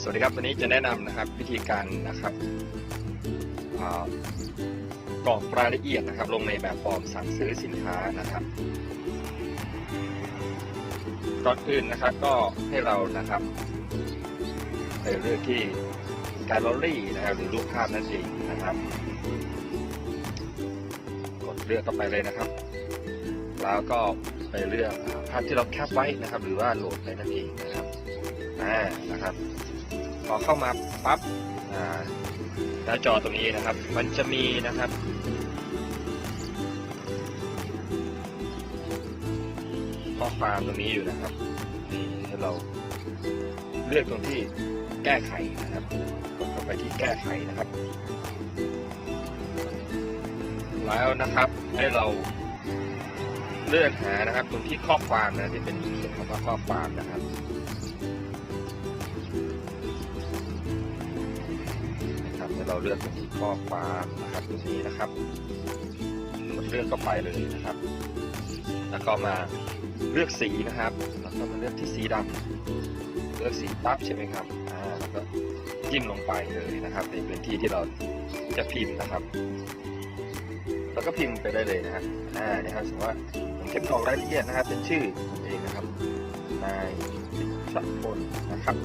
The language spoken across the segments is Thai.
สวัสดีครับวันนี้จะแนะนำนะครับวิธีการนะครับกรอกรายละเอียดนะครับ ลงในแบบฟอร์มสั่งซื้อสินค้านะครับก่อนอื่นนะครับก็ให้เรานะครับไปเลือกที่แกลเลอรี่นะครับหรือรูปภาพนั่นเองนะครับ กดเลือกเข้าไปเลยนะครับ แล้วก็ไปเลือกภาพที่เราแคปไว้นะครับ หรือว่าโหลดไปนั่นเองนะครับ นะครับพอเข้ามาปั๊บหน้าจอตรงนี้นะครับ มันจะมีนะครับข้อความตรงนี้อยู่นะครับนี่ให้เราเลือกตรงที่แก้ไขนะครับกดเข้าไปที่แก้ไขนะครับ แล้วนะครับให้เราเลือกหานะครับ ตรงที่ข้อความนะที่เป็นเขียนคำว่าข้อความนะครับ เราเลือกที่ข้อความนะครับตรงนี้นะครับกดเลือกเข้าไปเลยนะครับ แล้วก็มาเลือกสีนะครับแล้วก็มาเลือกที่สีดำเลือกสีปั๊บใช่ไหมครับอ่าแล้วก็จิ้มลงไปเลยนะครับ ในพื้นที่ที่เราจะพิมพ์นะครับ แล้วก็พิมพ์ไปได้เลยนะครับอ่านะครับสมมติว่าผมเก็บกรอกรายละเอียดนะครับ เป็นชื่อผมเองนะครับนายสิทธิพลนะครับ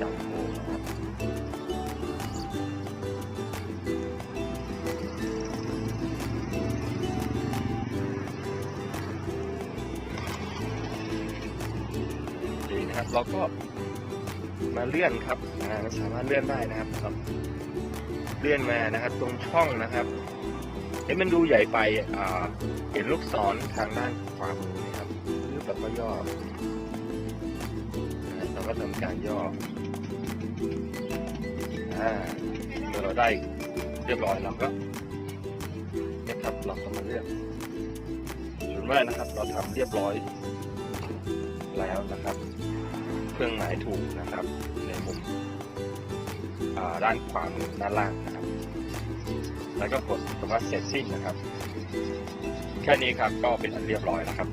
จุนจังโนะครับดีนะครับเราก็มาเลื่อนครับสามารถเลื่อนได้นะครับครับ เลื่อนมานะครับ ตรงช่องนะครับเอ๊ะมันดูใหญ่ไปอ่าเห็นลูกศรทางด้านขวามือไหมครับหรือแบบก็ย่อเราก็ทำการย่อ อ่าเมื่อเราได้เรียบร้อยเราก็เนี่ยครับเราก็มาเลือกส่วนมากนะครับ เราทำเรียบร้อยแล้วนะครับ เครื่องหมายถูกนะครับ ในมุมด้านขวามือด้านล่างนะครับ แล้วก็กดคำว่าเสร็จสิ้นนะครับ แค่นี้ครับก็เป็นอันเรียบร้อยแล้วครับ